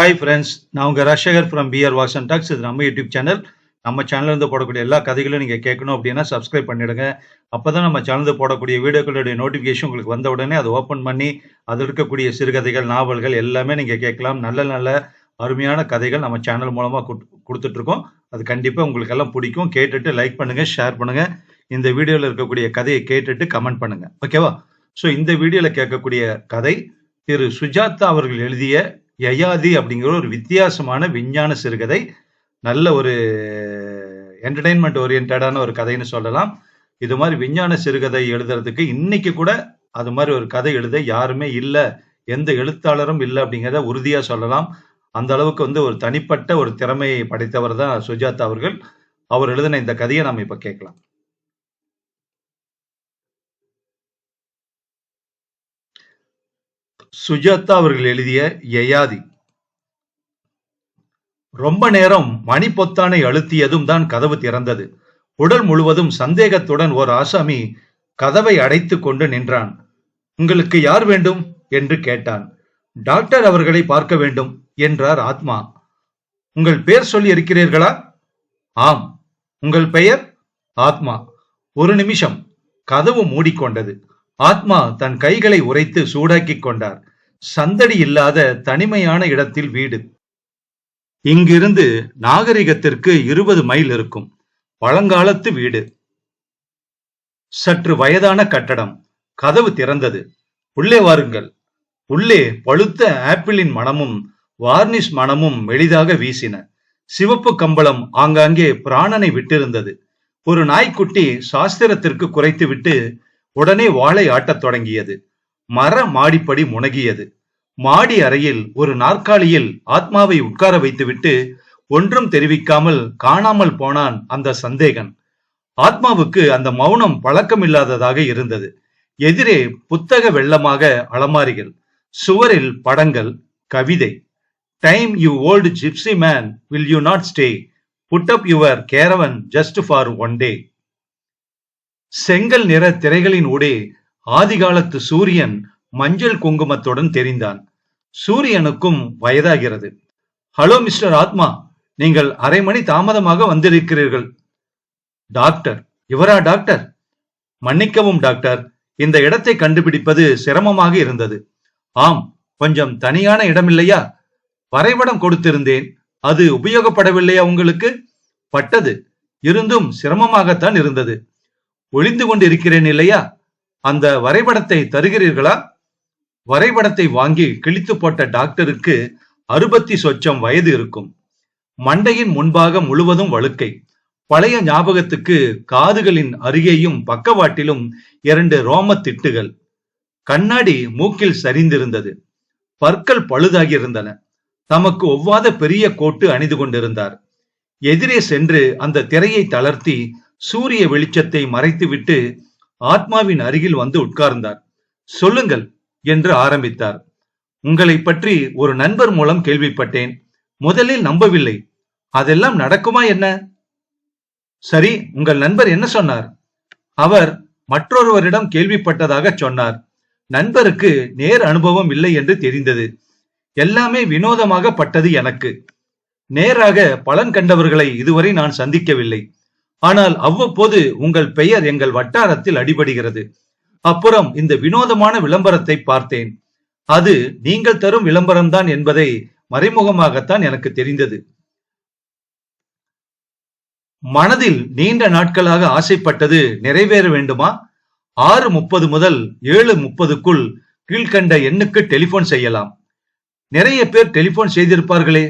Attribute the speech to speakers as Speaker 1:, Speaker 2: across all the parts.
Speaker 1: Hi friends நான் உங்கள் ரஷகர் from PR Vasan and talks இது நம்ம யூடியூப் சேனல் நம்ம சேனல்ல இருந்து போடக்கூடிய எல்லா கதைகளும் நீங்கள் கேட்கணும் அப்படின்னா சப்ஸ்கிரைப் பண்ணிடுங்க. அப்போ தான் நம்ம சேனலில் போடக்கூடிய வீடியோக்களுடைய நோட்டிஃபிகேஷன் உங்களுக்கு வந்த உடனே அதை ஓப்பன் பண்ணி அதில் இருக்கக்கூடிய சிறுகதைகள் நாவல்கள் எல்லாமே நீங்கள் கேட்கலாம். நல்ல நல்ல அருமையான கதைகள் நம்ம சேனல் மூலமாக கொடுத்துட்ருக்கோம். அது கண்டிப்பாக உங்களுக்கு எல்லாம் பிடிக்கும். கேட்டுட்டு லைக் பண்ணுங்கள் ஷேர் பண்ணுங்கள் இந்த வீடியோவில் இருக்கக்கூடிய கதையை கேட்டுட்டு கமெண்ட் பண்ணுங்கள் ஓகேவா ஸோ இந்த வீடியோவில் கேட்கக்கூடிய கதை திரு சுஜாதா அவர்கள் எழுதிய யயாதி அப்படிங்கிற ஒரு வித்தியாசமான விஞ்ஞான சிறுகதை நல்ல ஒரு என்டர்டைன்மெண்ட் ஓரியன்டான ஒரு கதைன்னு சொல்லலாம். இது மாதிரி விஞ்ஞான சிறுகதை எழுதுறதுக்கு இன்னைக்கு கூட அது மாதிரி ஒரு கதை எழுத யாருமே இல்லை எந்த எழுத்தாளரும் இல்லை அப்படிங்கிறத உறுதியாக சொல்லலாம். அந்த அளவுக்கு வந்து ஒரு தனிப்பட்ட ஒரு திறமையை படைத்தவர் தான் சுஜாதா அவர்கள். அவர் எழுதின இந்த கதையை நம்ம இப்போ கேட்கலாம். சுஜாதா அவர்கள் எழுதிய யயாதி. ரொம்ப நேரம் மணி பொத்தானை அழுத்தியதும் தான் கதவு திறந்தது. உடல் முழுவதும் சந்தேகத்துடன் ஓர் ஆசாமி கதவை அடைத்து கொண்டு நின்றான். உங்களுக்கு யார் வேண்டும்? என்று கேட்டான். டாக்டர் அவர்களை பார்க்க வேண்டும் என்றார் ஆத்மா. உங்கள் பெயர் சொல்லி இருக்கிறீர்களா ஆம். உங்கள் பெயர்? ஆத்மா. ஒரு நிமிஷம். கதவு மூடிக்கொண்டது. ஆத்மா தன் கைகளை உரைத்து சூடாக்கிக் கொண்டார். சந்தடி இல்லாத தனிமையான இடத்தில் வீடு. இங்கிருந்து நாகரிகத்திற்கு இருபது மைல் இருக்கும். பழங்காலத்து வீடு. சற்று வயதான கட்டடம். கதவு திறந்தது. உள்ளே வாருங்கள். உள்ளே பழுத்த ஆப்பிளின் மனமும் வார்னிஷ் மனமும் மெலிதாக வீசின. சிவப்பு கம்பளம் ஆங்காங்கே பிராணனை விட்டிருந்தது. ஒரு நாய்க்குட்டி சாஸ்திரத்திற்கு குறைத்துவிட்டு உடனே வாழை ஆட்டத் தொடங்கியது. மர மாடிப்படி முனகியது. மாடி அறையில் ஒரு நாற்காலியில் ஆத்மாவை உட்கார வைத்துவிட்டு ஒன்றும் தெரிவிக்காமல் காணாமல் போனான் அந்த சந்தேகன். ஆத்மாவுக்கு அந்த மௌனம் பழக்கமில்லாததாக இருந்தது. எதிரே புத்தக வெள்ளமாக அலமாரிகள் சுவரில் படங்கள் கவிதை. Time you old gypsy man will you not stay put up your caravan just for one day செங்கல் நிற திரைகளின் ஊடே ஆதிகாலத்து சூரியன் மஞ்சள் குங்குமத்துடன் தெரிந்தான். சூரியனுக்கும் வயதாகிறது. ஹலோ மிஸ்டர் ஆத்மா நீங்கள் அரை மணி தாமதமாக வந்திருக்கிறீர்கள். டாக்டர் இவரா டாக்டர்? மன்னிக்கவும் டாக்டர். இந்த இடத்தை கண்டுபிடிப்பது சிரமமாக இருந்தது. ஆம் கொஞ்சம் தனியான இடமில்லையா? வரைபடம் கொடுத்திருந்தேன். அது உபயோகப்படவில்லையா உங்களுக்கு? பட்டது இருந்தும் சிரமமாகத்தான் இருந்தது. ஒளிந்து கொண்டு இருக்கிறேன் இல்லையா அந்த வரைபடத்தை தருகிறீர்களா? வரைபடத்தை வாங்கி கிழித்து போட்ட டாக்டருக்கு அறுபத்தி சொச்சம் வயது இருக்கும். மண்டையின் முன்பாக முழுவதும் வழுக்கை. பழைய ஞாபகத்துக்கு காதுகளின் அருகேயும் பக்கவாட்டிலும் இரண்டு ரோம திட்டுகள். கண்ணாடி மூக்கில் சரிந்திருந்தது. பற்கள் பழுதாகி இருந்தன தமக்கு ஒவ்வாத பெரிய கோட்டு அணிந்து கொண்டிருந்தார். எதிரே சென்று அந்த திரையை தளர்த்தி சூரிய வெளிச்சத்தை மறைத்துவிட்டு ஆத்மாவின் அருகில் வந்து உட்கார்ந்தார். சொல்லுங்கள் என்று ஆரம்பித்தார். உங்களை பற்றி ஒரு நண்பர் மூலம் கேள்விப்பட்டேன். முதலில் நம்பவில்லை. அதெல்லாம் நடக்குமா என்ன? சரி உங்கள் நண்பர் என்ன சொன்னார்? அவர் மற்றொருவரிடம் கேள்விப்பட்டதாக சொன்னார். நண்பருக்கு நேர் அனுபவம் இல்லை என்று தெரிந்தது. எல்லாமே வினோதமாக பட்டது எனக்கு. நேராக பலன் கண்டவர்களை இதுவரை நான் சந்திக்கவில்லை. ஆனால் அவ்வப்போது உங்கள் பெயர் எங்கள் வட்டாரத்தில் அடிபடுகிறது. அப்புறம் இந்த வினோதமான விளம்பரத்தை பார்த்தேன். அது நீங்கள் தரும் விளம்பரம்தான் என்பதை மறைமுகமாகத்தான் எனக்கு தெரிந்தது. மனதில் நீண்ட நாட்களாக ஆசைப்பட்டது நிறைவேற வேண்டுமா? ஆறு முப்பது முதல் ஏழு முப்பதுக்குள் கீழ்கண்ட எண்ணுக்கு டெலிபோன் செய்யலாம். நிறைய பேர் டெலிபோன் செய்திருப்பார்களே.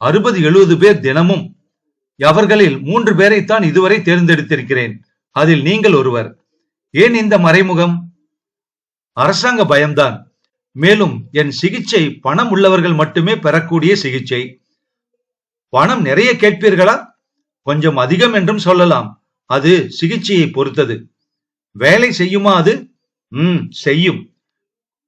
Speaker 1: அறுபது எழுபது பேர் தினமும் அவர்களில் மூன்று பேரைத்தான் இதுவரை தேர்ந்தெடுத்திருக்கிறேன். அதில் நீங்கள் ஒருவர். ஏன் இந்த மறைமுகம்? அரசாங்க பயம்தான். மேலும் என் சிகிச்சை பணம் உள்ளவர்கள் மட்டுமே பெறக்கூடிய சிகிச்சை. பணம் நிறைய கேட்பீர்களா? கொஞ்சம் அதிகம் என்றும் சொல்லலாம். அது சிகிச்சையை பொறுத்தது. வேலை செய்யுமா அது? ம் செய்யும்.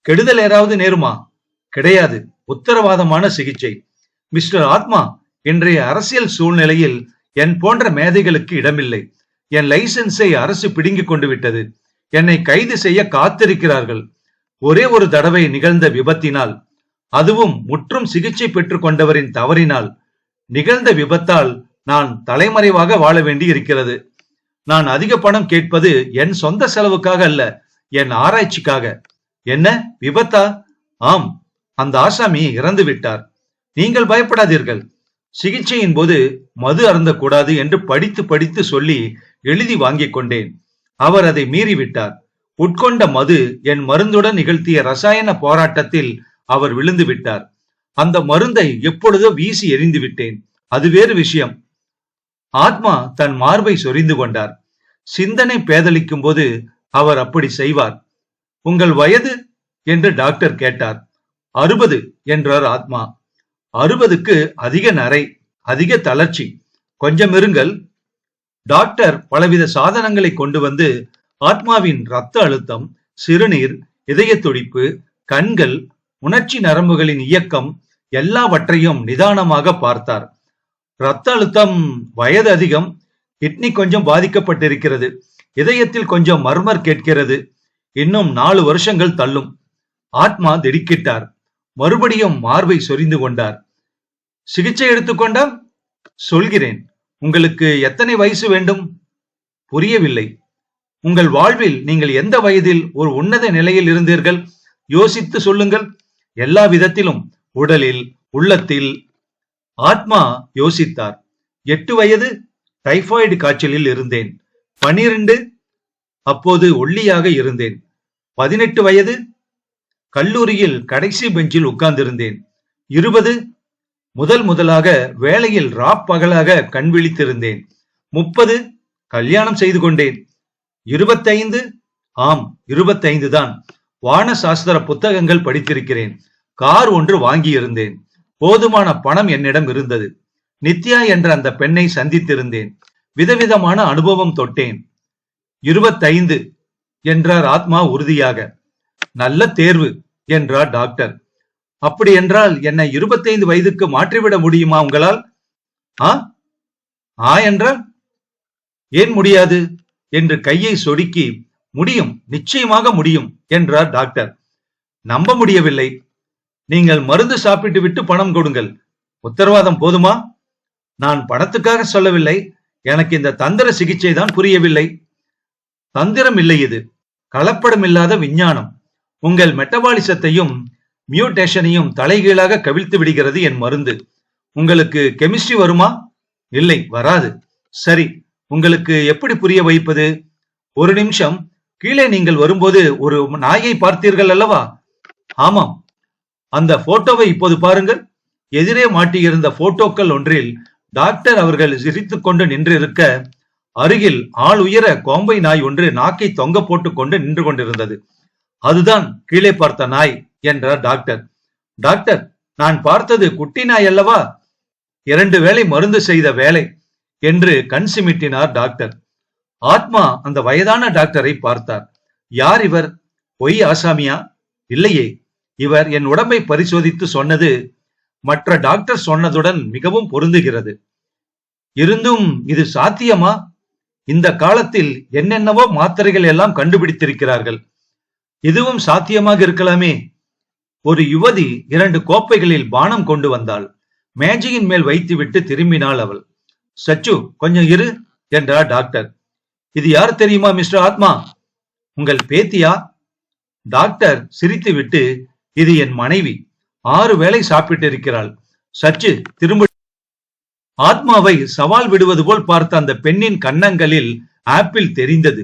Speaker 1: கெடுதல் ஏதாவது நேருமா? கிடையாது. உத்தரவாதமான சிகிச்சை. மிஸ்டர் ஆத்மா இன்றைய அரசியல் சூழ்நிலையில் என் போன்ற மேதைகளுக்கு இடமில்லை. என் லைசன்ஸை அரசு பிடுங்கிக் கொண்டு விட்டது. என்னை கைது செய்ய காத்திருக்கிறார்கள். ஒரே ஒரு தடவை நிகழ்ந்த விபத்தினால் அதுவும் முற்றும் சிகிச்சை பெற்றுக் கொண்டவரின் தவறினால் நிகழ்ந்த விபத்தால் நான் தலைமறைவாக வாழ வேண்டி இருக்கிறது நான் அதிக பணம் கேட்பது என் சொந்த செலவுக்காக அல்ல என் ஆராய்ச்சிக்காக. என்ன? விபத்தா? ஆம் அந்த ஆசாமி இறந்து விட்டார் நீங்கள் பயப்படாதீர்கள். சிகிச்சையின் போது மது அருந்தக்கூடாது என்று படித்து படித்து சொல்லி எழுதி வாங்கிக் கொண்டேன். அவர் அதை மீறிவிட்டார். உட்கொண்ட மது என் மருந்துடன் நிகழ்த்திய ரசாயன போராட்டத்தில் அவர் விழுந்து விட்டார். அந்த மருந்தை எப்பொழுதோ வீசி எறிந்து விட்டேன். அது வேறு விஷயம். ஆத்மா தன் மார்பை சொரிந்து கொண்டார். சிந்தனை பேதலிக்கும் போது அவர் அப்படி செய்வார். உங்கள் வயது? என்று டாக்டர் கேட்டார். அறுபது என்றார் ஆத்மா. அறுபதுக்கு அதிக நரை அதிக தளர்ச்சி. கொஞ்சம் இருங்கள். டாக்டர் பலவித சாதனங்களை கொண்டு வந்து ஆத்மாவின் ரத்த அழுத்தம் சிறுநீர் இதய துடிப்பு கண்கள் உணர்ச்சி நரம்புகளின் இயக்கம் எல்லாவற்றையும் நிதானமாக பார்த்தார். ரத்த அழுத்தம் வயது அதிகம் கிட்னி கொஞ்சம் பாதிக்கப்பட்டிருக்கிறது இதயத்தில் கொஞ்சம் மர்மர் கேட்கிறது இன்னும் நாலு வருஷங்கள் தள்ளும். ஆத்மா திடுக்கிட்டார். மறுபடியும் மார்பை சொரிந்து கொண்டார். சிகிச்சை எடுத்துக்கொண்டா சொல்கிறேன் உங்களுக்கு எத்தனை வயசு வேண்டும்? புரியவில்லை. உங்கள் வாழ்வில் நீங்கள் எந்த வயதில் ஒரு உன்னத நிலையில் இருந்தீர்கள்? யோசித்து சொல்லுங்கள். எல்லா விதத்திலும் உடலில் உள்ளத்தில். ஆத்மா யோசித்தார். எட்டு வயது டைபாய்டு காய்ச்சலில் இருந்தேன். பனிரெண்டு அப்போது ஒல்லியாக இருந்தேன். பதினெட்டு வயது கல்லூரியில் கடைசி பெஞ்சில் உட்கார்ந்திருந்தேன். இருபது முதல் முதலாக வேலையில் ராப் பகலாக கண் விழித்திருந்தேன். முப்பது கல்யாணம் செய்து கொண்டேன். இருபத்தைந்து ஆம் இருபத்தைந்து தான். வான சாஸ்திர புத்தகங்கள் படித்திருக்கிறேன். கார் ஒன்று வாங்கியிருந்தேன். போதுமான பணம் என்னிடம் இருந்தது. நித்யா என்ற அந்த பெண்ணை சந்தித்திருந்தேன். விதவிதமான அனுபவம் தொட்டேன். இருபத்தைந்து என்றார் ஆத்மா உறுதியாக. நல்ல தேர்வு என்றார் டாக்டர். அப்படி என்றால் என்னை இருபத்தைந்து வயதுக்கு மாற்றிவிட முடியுமா உங்களால்? ஆ? ஆ என்றால்? ஏன் முடியாது? என்று கையை சொடுக்கி முடியும் நிச்சயமாக முடியும் என்றார் டாக்டர். நம்ப முடியவில்லை. நீங்கள் மருந்து சாப்பிட்டு விட்டு பணம் கொடுங்கள். உத்தரவாதம் போதுமா? நான் பணத்துக்காக சொல்லவில்லை. எனக்கு இந்த தந்திர சிகிச்சை தான் புரியவில்லை. தந்திரம் இல்லை இது. கலப்படம் இல்லாத விஞ்ஞானம். உங்கள் மெட்டபாலிசத்தையும் மியூட்டேஷனையும் தலைகீழாக கவிழ்த்து விடுகிறது என் மருந்து. உங்களுக்கு கெமிஸ்ட்ரி வருமா? இல்லை வராது. சரி உங்களுக்கு எப்படி புரிய வைப்பது? ஒரு நிமிஷம் கீழே நீங்கள் வரும்போது ஒரு நாயை பார்த்தீர்கள் அல்லவா? ஆமாம். அந்த போட்டோவை இப்போது பாருங்கள். எதிரே மாட்டியிருந்த போட்டோக்கள் ஒன்றில் டாக்டர் அவர்கள் சிரித்துக்கொண்டு நின்றிருக்க அருகில் ஆள் உயர கோம்பை நாய் ஒன்று நாக்கை தொங்க போட்டுக்கொண்டு நின்று கொண்டிருந்தது. அதுதான் கீழே பார்த்த நாய் என்றார் டாக்டர். டாக்டர் நான் பார்த்தது குட்டி நாய் அல்லவா? இரண்டு வேளை மருந்து செய்த வேலை என்று கண் சிமிட்டினார் டாக்டர். ஆத்மா அந்த வயதான டாக்டரை பார்த்தார். யார் இவர்? பொய் ஆசாமியா? இல்லையே. இவர் என் உடம்பை பரிசோதித்து சொன்னது மற்ற டாக்டர் சொன்னதுடன் மிகவும் பொருந்துகிறது. இருந்தும் இது சாத்தியமா? இந்த காலத்தில் என்னென்னவோ மாத்திரைகள் எல்லாம் கண்டுபிடித்திருக்கிறார்கள். இதுவும் சாத்தியமாக இருக்கலாமே? ஒரு யுவதி இரண்டு கோப்பைகளில் பானம் கொண்டு வந்தாள். மேஜையின் மேல் வைத்துவிட்டு திரும்பினாள் அவள். சச்சு கொஞ்சம் இரு என்றார் டாக்டர். இது யார் தெரியுமா மிஸ்டர் ஆத்மா? உங்கள் பேத்தியா? டாக்டர் சிரித்துவிட்டு இது என் மனைவி. ஆறு வேளை சாப்பிட்டு இருக்கிறாள் சச்சு திரும்ப ஆத்மாவை சவால் விடுவது போல் பார்த்த அந்த பெண்ணின் கன்னங்களில் ஆப்பிள் தெரிந்தது.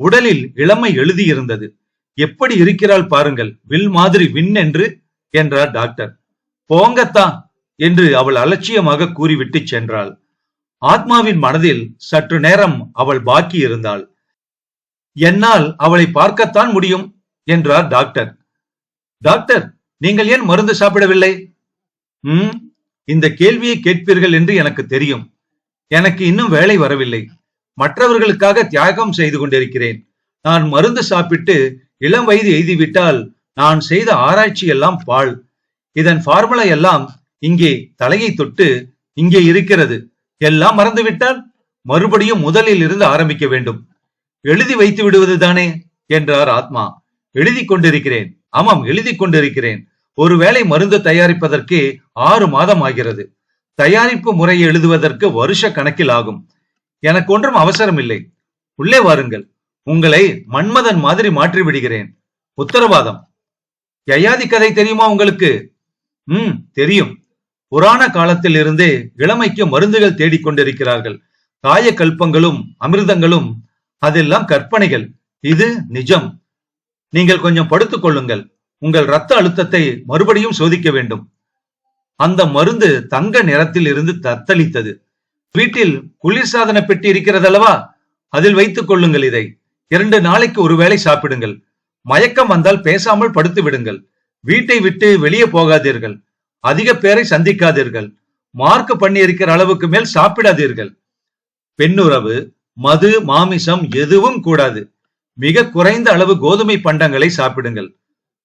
Speaker 1: உடலில் இளமை எழுதியிருந்தது. எப்படி இருக்கிறாள் பாருங்கள். வில் மாதிரி வின் என்று என்றார் டாக்டர். போங்கத்தான் என்று அவள் அலட்சியமாக கூறிவிட்டு சென்றாள். ஆத்மாவின் மனதில் சற்று நேரம் அவள் பாக்கி இருந்தாள். என்னால் அவளை பார்க்கத்தான் முடியும் என்றார் டாக்டர். டாக்டர் நீங்கள் ஏன் மருந்து சாப்பிடவில்லை? ம் இந்த கேள்வியை கேட்பீர்கள் என்று எனக்கு தெரியும். எனக்கு இன்னும் வேலை வரவில்லை. மற்றவர்களுக்காக தியாகம் செய்து கொண்டிருக்கிறேன். நான் மருந்து சாப்பிட்டு இளம் வயது எய்திவிட்டால் நான் செய்த ஆராய்ச்சி எல்லாம் பாழ். இதன் ஃபார்முலா எல்லாம் இங்கே தலையை தொட்டு இங்கே இருக்கிறது. எல்லாம் மறந்துவிட்டால் மறுபடியும் முதலில் இருந்து ஆரம்பிக்க வேண்டும். எழுதி வைத்து விடுவது தானே? என்றார் ஆத்மா. எழுதி கொண்டிருக்கிறேன். ஆமாம் எழுதி கொண்டிருக்கிறேன். ஒருவேளை மருந்து தயாரிப்பதற்கு ஆறு மாதம் ஆகிறது. தயாரிப்பு முறையை எழுதுவதற்கு வருஷ கணக்கில் ஆகும். எனக்கு ஒன்றும் அவசரம் இல்லை உள்ளே வாருங்கள். உங்களை மன்மதன் மாதிரி மாற்றி விடுகிறேன். உத்தரவாதம். யயாதி கதை தெரியுமா உங்களுக்கு? ம் தெரியும். புராண காலத்தில் இருந்தே இளமைக்கு மருந்துகள் தேடிக் கொண்டிருக்கிறார்கள். காய கல்பங்களும் அமிர்தங்களும் அதெல்லாம் கற்பனைகள். இது நிஜம். நீங்கள் கொஞ்சம் படுத்துக் கொள்ளுங்கள். உங்கள் ரத்த அழுத்தத்தை மறுபடியும் சோதிக்க வேண்டும். அந்த மருந்து தங்க நிறத்தில் இருந்து தத்தளித்தது. வீட்டில் குளிர்சாதன பெட்டி இருக்கிறதல்லவா? அதில் வைத்துக் கொள்ளுங்கள் இதை. இரண்டு நாளைக்கு ஒருவேளை சாப்பிடுங்கள். மயக்கம் வந்தால் பேசாமல் படுத்து விடுங்கள். வீட்டை விட்டு வெளியே போகாதீர்கள். அதிக பேரை சந்திக்காதீர்கள். மார்க் பண்ணி இருக்கிற அளவுக்கு மேல் சாப்பிடாதீர்கள். பெண்ணுறவு மது மாமிசம் எதுவும் கூடாது. மிக குறைந்த அளவு கோதுமை பண்டங்களை சாப்பிடுங்கள்.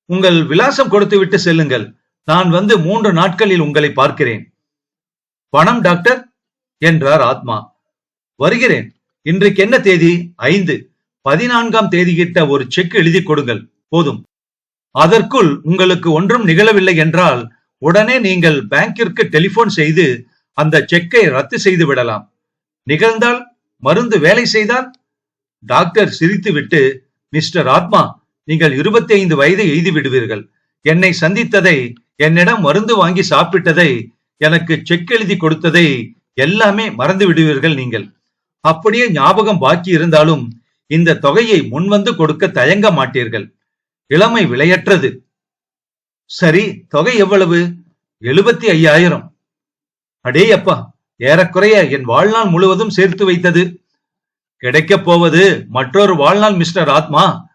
Speaker 1: உங்கள் விலாசம் கொடுத்து விட்டு செல்லுங்கள். நான் வந்து மூன்று நாட்களில் உங்களை பார்க்கிறேன். பணம் டாக்டர்? என்றார் ஆத்மா. வருகிறேன். இன்றைக்கு என்ன தேதி? ஐந்து. பதினான்காம் தேதியிட்ட ஒரு செக் எழுதி கொடுங்கள். போதும். அதற்குள் உங்களுக்கு ஒன்றும் நிகழவில்லை என்றால் உடனே நீங்கள் பேங்கிற்கு டெலிபோன் செய்து அந்த செக்கை ரத்து செய்து விடலாம். நிகழ்ந்தால் மருந்து வேலை செய்தால்? டாக்டர் சிரித்துவிட்டு மிஸ்டர் ஆத்மா நீங்கள் இருபத்தி ஐந்து வயதை எய்து விடுவீர்கள். என்னை சந்தித்ததை என்னிடம் மருந்து வாங்கி சாப்பிட்டதை எனக்கு செக் எழுதி கொடுத்ததை எல்லாமே மறந்து விடுவீர்கள் நீங்கள். அப்படியே ஞாபகம் பாக்கி இருந்தாலும் இந்த தொகையை முன்வந்து கொடுக்க தயங்க மாட்டீர்கள். இளமை விலையற்றது. சரி தொகை எவ்வளவு? எழுபத்தி ஐயாயிரம். அடே அப்பா ஏறக்குறைய என் வாழ்நாள் முழுவதும் சேர்த்து வைத்தது. கிடைக்கப் போவது மற்றொரு வாழ்நாள் மிஸ்டர் ஆத்மா.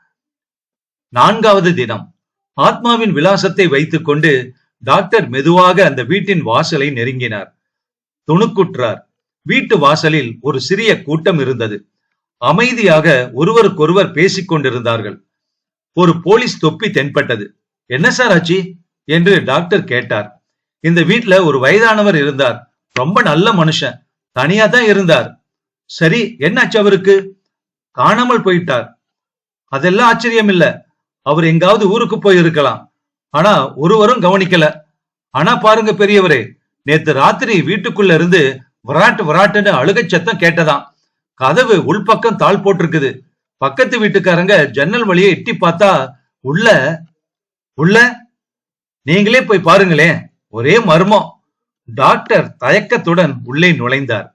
Speaker 1: நான்காவது தினம். ஆத்மாவின் விலாசத்தை வைத்துக் கொண்டு டாக்டர் மெதுவாக அந்த வீட்டின் வாசலை நெருங்கினார். துணுக்குற்றார். வீட்டு வாசலில் ஒரு சிறிய கூட்டம் இருந்தது. அமைதியாக ஒருவருக்கொருவர் பேசிக் கொண்டிருந்தார்கள் ஒரு போலீஸ் தொப்பி தென்பட்டது. என்ன சார் ஆச்சு? என்று டாக்டர் கேட்டார். இந்த வீட்ல ஒரு வயதானவர் இருந்தார். ரொம்ப நல்ல மனுஷன். தனியா தான் இருந்தார். சரி என்னாச்சு அவருக்கு? காணாமல் போயிட்டார். அதெல்லாம் ஆச்சரியம் இல்ல அவர் எங்காவது ஊருக்கு போயிருக்கலாம். ஆனா ஒருவரும் கவனிக்கல. ஆனா பாருங்க பெரியவரே நேத்து ராத்திரி வீட்டுக்குள்ள இருந்து விராட்டு விராட்டுன்னு அழுகை சத்தம் கேட்டதாம். கதவு உள்பக்கம் தாள் போட்டிருக்குது. பக்கத்து வீட்டுக்காரங்க ஜன்னல் வழியை எட்டி பார்த்தா உள்ள உள்ள நீங்களே போய் பாருங்களேன். ஒரே மர்மம். டாக்டர் தயக்கத்துடன் உள்ளே நுழைந்தார்.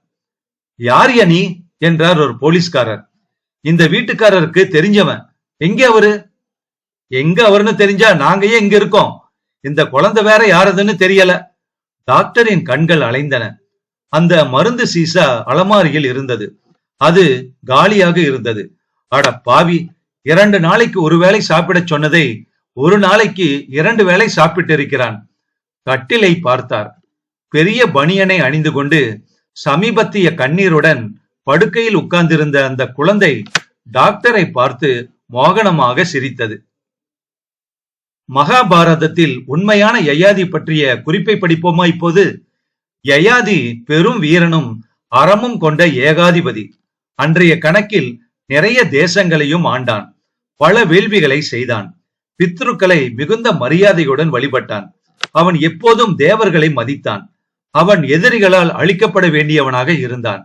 Speaker 1: யார் யா நீ? என்றார் ஒரு போலீஸ்காரர். இந்த வீட்டுக்காரருக்கு தெரிஞ்சவன். எங்க அவரு? எங்க அவருன்னு தெரிஞ்சா நாங்க ஏன் இங்க இருக்கோம். இந்த குழந்தை வேற யாரதுன்னு தெரியல. டாக்டரின் கண்கள் அலைந்தன. அந்த மருந்து சீசா அலமாரியில் இருந்தது. அது காலியாக இருந்தது. அட பாவி இரண்டு நாளைக்கு ஒரு வேளை சாப்பிடச் சொன்னதை ஒரு நாளைக்கு இரண்டு வேளை சாப்பிட்டு இருக்கிறான் கட்டிலை பார்த்தார். பெரிய பனியனை அணிந்து கொண்டு சமீபத்திய கண்ணீருடன் படுக்கையில் உட்கார்ந்திருந்த அந்த குழந்தை டாக்டரை பார்த்து மோகனமாக சிரித்தது. மகாபாரதத்தில் உண்மையான யயாதி பற்றிய குறிப்பை படிப்போமா இப்போது? யயாதி பெரும் வீரனும் அறமும் கொண்ட ஏகாதிபதி. அன்றைய கணக்கில் நிறைய தேசங்களையும் ஆண்டான். பல வேள்விகளை செய்தான். பித்ருக்களை மிகுந்த மரியாதையுடன் வழிபட்டான். அவன் எப்போதும் தேவர்களை மதித்தான். அவன் எதிரிகளால் அழிக்கப்பட வேண்டியவனாக இருந்தான்.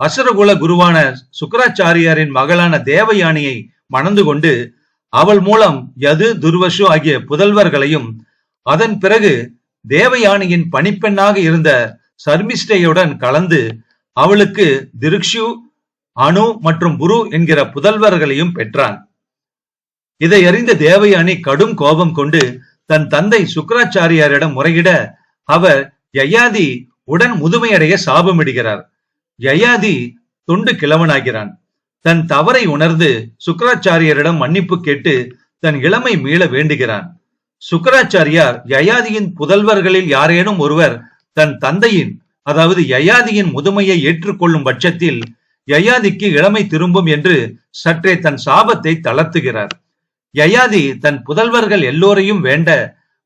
Speaker 1: அசுரகுல குருவான சுக்கராச்சாரியாரின் மகளான தேவயானியை மணந்து கொண்டு அவள் மூலம் யது துர்வசு ஆகிய புதல்வர்களையும் அதன் பிறகு தேவயானியின் பணிப்பெண்ணாக இருந்த சர்மிஷ்டையுடன் கலந்து அவளுக்கு திருக்ஷு அணு மற்றும் புரு என்கிற புதல்வர்களையும் பெற்றான். இதை அறிந்த தேவயானி கடும் கோபம் கொண்டு தன் தந்தை சுக்கராச்சாரியாரிடம் முறையிட அவர் யயாதி உடன் முதுமையடைய சாபமிடுகிறார். யயாதி தொண்டு கிழவனாகிறான். தன் தவறை உணர்ந்து சுக்கராச்சாரியரிடம் மன்னிப்பு கேட்டு தன் இளமை மீள வேண்டுகிறான். சுக்கராச்சாரியார் யயாதியின் புதல்வர்களில் யாரேனும் ஒருவர் தன் தந்தையின் அதாவது யயாதியின் முதுமையை ஏற்றுக்கொள்ளும் பட்சத்தில் யயாதிக்கு இளமை திரும்பும் என்று சற்றே தன் சாபத்தை தளர்த்துகிறார். யயாதி தன் புதல்வர்கள் எல்லோரையும் வேண்ட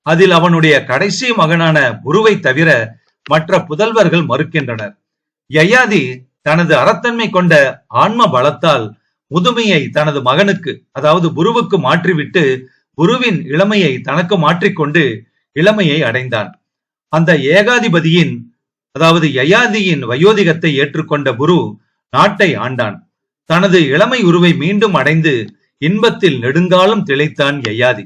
Speaker 1: அதில் அவனுடைய கடைசி மகனான குருவை தவிர மற்ற புதல்வர்கள் மறுக்கின்றனர். யயாதி தனது அறத்தன்மை கொண்ட ஆன்ம பலத்தால் முதுமையை தனது மகனுக்கு அதாவது குருவுக்கு மாற்றிவிட்டு குருவின் இளமையை தனக்கு மாற்றிக்கொண்டு இளமையை அடைந்தான். அந்த ஏகாதிபதியின் அதாவது யயாதியின் வயோதிகத்தை ஏற்றுக்கொண்ட குரு நாட்டை ஆண்டான். தனது இளமை உருவை மீண்டும் அடைந்து இன்பத்தில் நெடுங்காலம் திளைத்தான் யயாதி.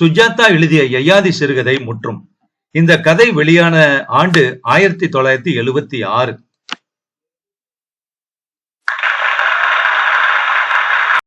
Speaker 1: சுஜாதா எழுதிய யயாதி சிறுகதை முற்றும். இந்த கதை வெளியான ஆண்டு ஆயிரத்தி தொள்ளாயிரத்தி எழுபத்தி ஆறு.